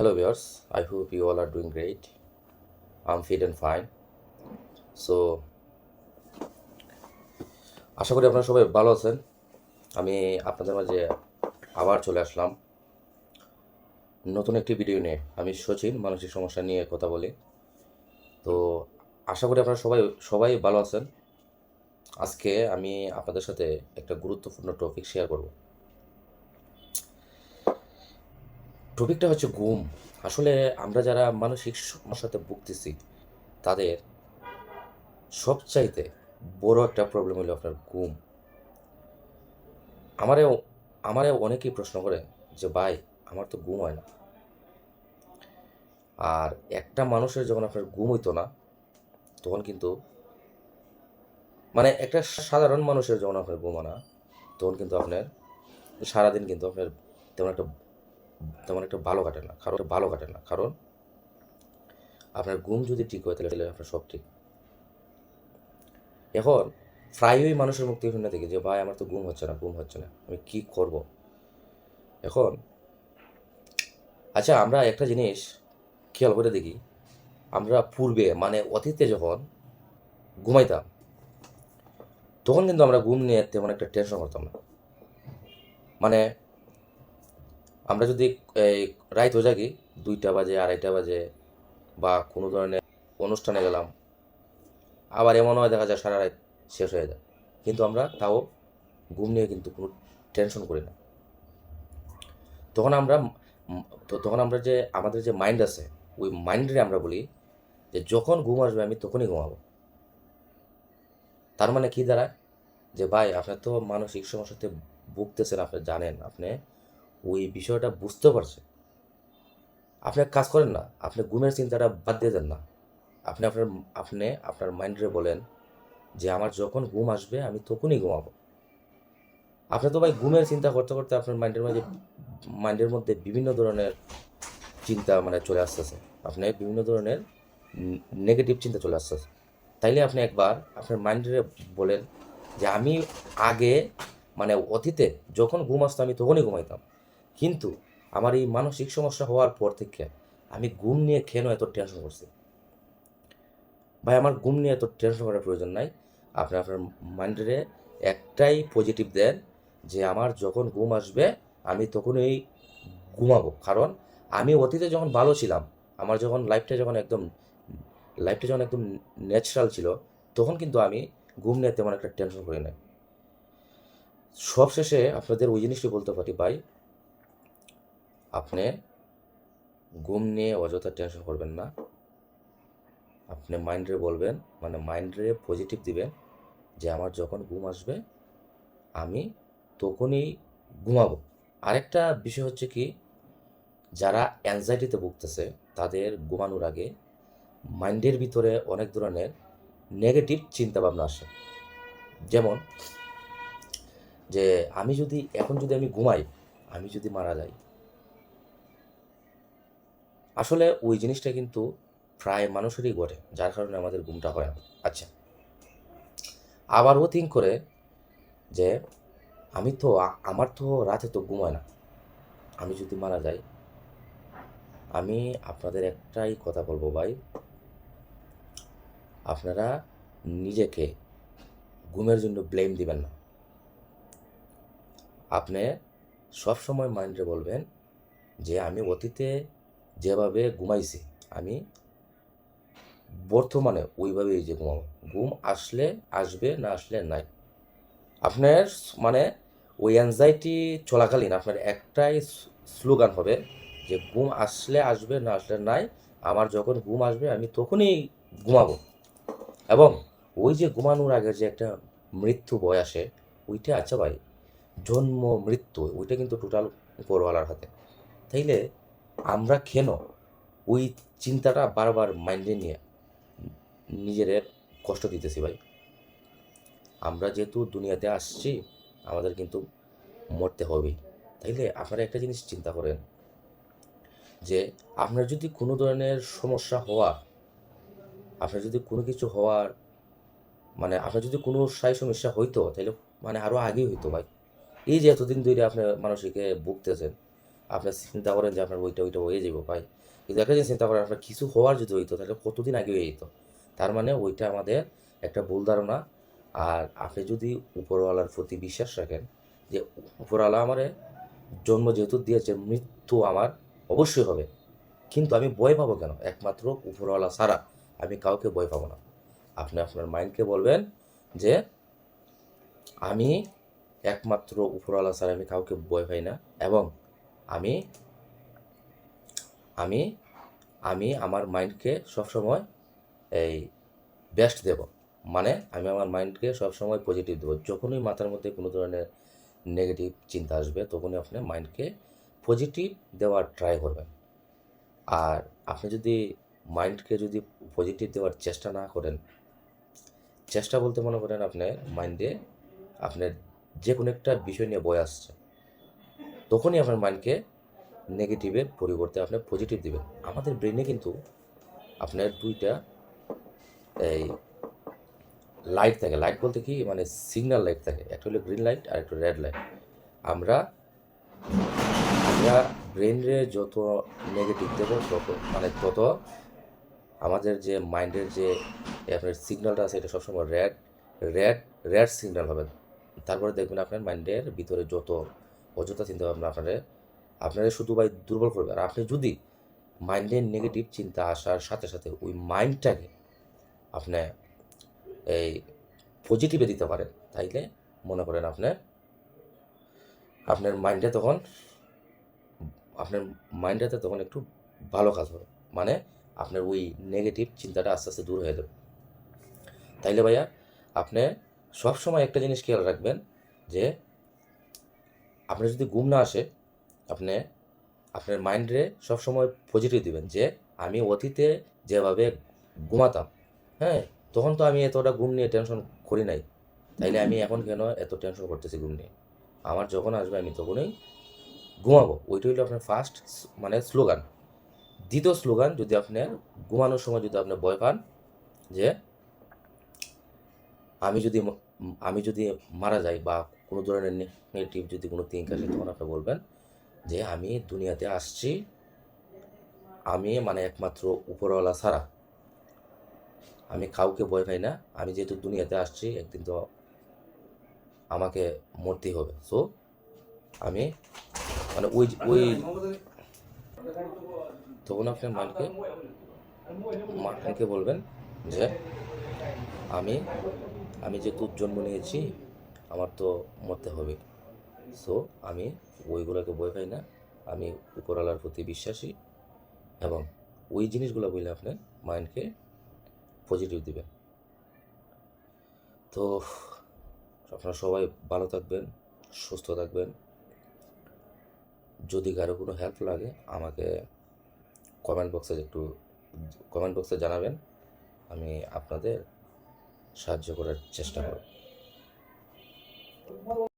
Hello, viewers. I hope you all are doing great. I'm fit and fine. So, আশা করি আপনারা সবাই ভালো আছেন আমি আপনাদের মাঝে আবার চলে আসলাম নতুন একটি ভিডিও নিয়ে আমি সচিন মানসিক সমস্যা নিয়ে কথা বলি তো আশা করি আপনারা সবাই সবাই ভালো আছেন আজকে আমি আপনাদের সাথে একটা গুরুত্বপূর্ণ টপিক শেয়ার করব টপিকটা হচ্ছে ঘুম। আসলে আমরা যারা মানসিক সমস্যাতে ভুগতেছি, তাদের সবচাইতে বড় একটা প্রবলেম হলো আপনার ঘুম। আমারে আমারে অনেকেই প্রশ্ন করে যে, ভাই, আমার তো ঘুম হয় না। আর একটা মানুষের যখন আপনার ঘুম হইতো না, তখন কিন্তু মানে একটা সাধারণ মানুষের যখন আপনার ঘুম না, তখন কিন্তু আপনার সারাদিন কিন্তু আপনার তেমন একটা তেমন একটা ভালো কাটে না, কারণ ভালো কাটে না, কারণ আপনার ঘুম যদি ঠিক হয় তাহলে আপনার সব ঠিক। এখন প্রায়ই মানুষের মুক্তি শুনে দেখি যে, ভাই, আমার তো ঘুম হচ্ছে না, ঘুম হচ্ছে না, আমি কি করব? এখন আচ্ছা আমরা একটা জিনিস খেয়াল করে দেখি, আমরা পূর্বে মানে অতীতে যখন ঘুমাইতাম, তখন কিন্তু আমরা ঘুম নিয়ে তেমন একটা টেনশন করতাম না। মানে আমরা যদি, এই রাইতও জাগি দুইটা বাজে, আড়াইটা বাজে, বা কোনো ধরনের অনুষ্ঠানে গেলাম, আবার এমন হয় দেখা যায় সারা রাত শেষ হয়ে যায়। কিন্তু আমরা তাও ঘুম নিয়ে কিন্তু কোনো টেনশন করি না। তখন আমরা তখন আমরা যে, আমাদের যে মাইন্ড আছে, ওই মাইন্ডে আমরা বলি যে, যখন ঘুম আসবে আমি তখনই ঘুমাবো। তার মানে কি দাঁড়ায়? যে, ভাই আপনার তো মানসিক সমস্যাতে ভুগতেছেন, আপনি জানেন, আপনি ওই বিষয়টা বুঝতে পারছে। আপনি এক কাজ করেন না, আপনি ঘুমের চিন্তাটা বাদ দিয়ে দেন না। আপনি আপনার আপনি আপনার মাইন্ডে বলেন যে আমার যখন ঘুম আসবে আমি তখনই ঘুমাবো। আপনি তো ভাই ঘুমের চিন্তা করতে করতে আপনার মাইন্ডের মধ্যে মাইন্ডের মধ্যে বিভিন্ন ধরনের চিন্তা মানে চলে আসতেছে। আপনি বিভিন্ন ধরনের নেগেটিভ চিন্তা চলে আসতেছে। তাইলে আপনি একবার আপনার মাইন্ডে বলেন যে আমি আগে মানে অতীতে যখন ঘুম আসতো আমি তখনই ঘুমাইতাম। কিন্তু আমার এই মানসিক সমস্যা হওয়ার পর থেকে আমি ঘুম নিয়ে কেন এত টেনশন করছি? ভাই, আমার ঘুম নিয়ে এত টেনশন করার প্রয়োজন নাই। আপনি আপনার মাইন্ডে একটাই পজিটিভ দেন যে আমার যখন ঘুম আসবে, আমি তখনই ঘুমাবো। কারণ আমি অতীতে যখন ভালো ছিলাম, আমার যখন লাইফটা যখন একদম লাইফটা যখন একদম ন্যাচারাল ছিল, তখন কিন্তু আমি ঘুম নিয়ে তেমন একটা টেনশন করি নাই। সবশেষে আপনাদের ওই জিনিসটি বলতে পারি, ভাই আপনি ঘুম নিয়ে অযথা টেনশন করবেন না। আপনি মাইন্ডে বলবেন মানে মাইন্ডে পজিটিভ দিবেন যে আমার যখন ঘুম আসবে, আমি তখনই ঘুমাবো। আরেকটা বিষয় হচ্ছে কি, যারা অ্যাংজাইটিতে ভুগতেছে, তাদের ঘুমানোর আগে মাইন্ডের ভিতরে অনেক ধরনের নেগেটিভ চিন্তাভাবনা আসে। যেমন যে আমি যদি, এখন যদি আমি ঘুমাই, আমি যদি মারা যাই আসলে ওই জিনিসটা কিন্তু প্রায় মানুষেরই ঘটে, যার কারণে আমাদের ঘুমটা হয় আচ্ছা। ও থিঙ্ক করে যে আমি তো, আমার তো রাতে তো ঘুমায় না। আমি যদি মারা যাই, আমি আপনাদের একটাই কথা বলব ভাই, আপনারা নিজেকে ঘুমের জন্য ব্লেম দিবেন না। আপনি সবসময় মাইন্ডে বলবেন যে আমি অতীতে যেভাবে ঘুমাইছি, আমি বর্তমানে ওইভাবেই যে ঘুমাবো। ঘুম আসলে আসবে, না আসলে নাই। আপনার মানে ওই অ্যাংজাইটি চলাকালীন আপনার একটাই স্লোগান হবে যে ঘুম আসলে আসবে, না আসলে নাই। আমার যখন ঘুম আসবে, আমি তখনই ঘুমাবো। এবং ওই যে ঘুমানোর আগে যে একটা মৃত্যু ভয় আসে, ওইটা আচ্ছা ভাই, জন্ম মৃত্যু, ওইটা কিন্তু টোটাল উপরওয়ালার হাতে। তাইলে আমরা কেন ওই চিন্তাটা বারবার মাইন্ডে নিয়ে নিজের কষ্ট দিতেছি ভাই? আমরা যেহেতু দুনিয়াতে আসছি, আমাদের কিন্তু মরতে হবেই। তাইলে আপনারা একটা জিনিস চিন্তা করেন যে, আপনার যদি কোনো ধরনের সমস্যা হওয়া আপনার যদি কোনো কিছু হওয়ার মানে আপনার যদি কোনো সাই সমস্যা হইতো তাহলে মানে আরও আগেই হইতো ভাই। এই যে এতদিন ধরে আপনি মানুষকে ভুগতেছেন আপনি চিন্তা করেন যে আপনার ওইটা ওইটা হয়ে যাব ভাই। কিন্তু একটা জিনিস চিন্তা করেন, আপনার কিছু হওয়ার যদি হইতো, তাহলে কতদিন আগে হয়ে যেত? তার মানে ওইটা আমাদের একটা ভুল ধারণা। আর আপনি যদি উপরওয়ালার প্রতি বিশ্বাস রাখেন যে উপরওয়ালা আমার জন্ম যেহেতু দিয়েছে, মৃত্যু আমার অবশ্যই হবে। কিন্তু আমি ভয় পাবো কেন? একমাত্র উপরওয়ালা ছাড়া আমি কাউকে ভয় পাবো না। আপনি আপনার মাইন্ডকে বলবেন যে আমি একমাত্র উপরওয়ালা ছাড়া আমি কাউকে ভয় পাই না। এবং আমি আমি আমি আমার মাইন্ডকে সবসময় এই বেস্ট দেব। মানে আমি আমার মাইন্ডকে সবসময় পজিটিভ দেবো। যখনই মাথার মধ্যে কোনো ধরনের নেগেটিভ চিন্তা আসবে, তখনই আপনি মাইন্ডকে পজিটিভ দেওয়ার ট্রাই করবেন। আর আপনি যদি মাইন্ডকে যদি পজিটিভ দেওয়ার চেষ্টা না করেন, চেষ্টা বলতে মনে করেন আপনার মাইন্ডে আপনার যে কোনো একটা বিষয় নিয়ে বই আসছে। তখনই আপনার মাইন্ডকে নেগেটিভের পরিবর্তে আপনি পজিটিভ দিবেন। আমাদের ব্রেনে কিন্তু আপনার দুইটা, এই লাইট থাকে। লাইট বলতে কি? মানে সিগনাল লাইট থাকে। একটা হলো গ্রিন লাইট আর একটা রেড লাইট আমরা আমরা ব্রেনরে যত নেগেটিভ দেবো, তত মানে তত আমাদের যে মাইন্ডের যে আপনার সিগন্যালটা আছে, এটা সবসময় রেড রেড রেড সিগন্যাল হবে। তারপরে দেখবেন আপনার মাইন্ডের ভিতরে যত অযথা চিন্তা ভাবনা আপনার, আপনারা শুধু ভাই দুর্বল করবে। আর আপনি যদি মাইন্ডের নেগেটিভ চিন্তা আসার সাথে সাথে ওই মাইন্ডটাকে আপনি এই পজিটিভে দিতে পারেন, তাইলে মনে করেন আপনার আপনার মাইন্ডে তখন, আপনার মাইন্ডটাতে তখন একটু ভালো কাজ হবে। মানে আপনার ওই নেগেটিভ চিন্তাটা আস্তে আস্তে দূর হয়ে যাবে। তাইলে ভাইয়া, আপনি সবসময় একটা জিনিস খেয়াল রাখবেন যে আপনার যদি ঘুম না আসে, আপনি, আপনার মাইন্ডে সবসময় পজিটিভ দিবেন যে, আমি অতীতে যেভাবে ঘুমাতাম হ্যাঁ তখন তো আমি এতটা ঘুম নিয়ে টেনশন করি নাই। তাইলে আমি এখন কেন এত টেনশন করতেছি ঘুম নিয়ে? আমার যখন আসবে, আমি তখনই ঘুমাবো। ওইটা হলো আপনার ফার্স্ট মানে স্লোগান দ্বিতীয় স্লোগান যদি আপনার ঘুমানোর সময় যদি আপনি ভয় পান, যে আমি যদি আমি যদি মারা যাই বা কোনো ধরনের নেগেটিভ যদি কোনো থিঙ্ক আসে, তখন আপনি বলবেন যে আমি দুনিয়াতে আসছি, আমি মানে একমাত্র উপরওয়ালা ছাড়া। আমি কাউকে ভয় পাই না, আমি যেহেতু দুনিয়াতে আসছি, একদিন তো আমাকে মরতেই হবে। সো আমি মানে ওই ওই তখন আপনার মানকে মানকে বলবেন যে আমি আমি যে যেহেতু জন্ম নিয়েছি, আমার তো মরতে হবে। সো আমি ওইগুলোকে বই পাই না। আমি উপরওয়ালার প্রতি বিশ্বাসী এবং ওই জিনিসগুলো বললে আপনার মাইন্ডকে পজিটিভ দিবেন তো আপনারা সবাই ভালো থাকবেন, সুস্থ থাকবেন। যদি কারও কোনো হেল্প লাগে, আমাকে কমেন্ট বক্সে একটু কমেন্ট বক্সে জানাবেন। আমি আপনাদের সাহায্য করার চেষ্টা করব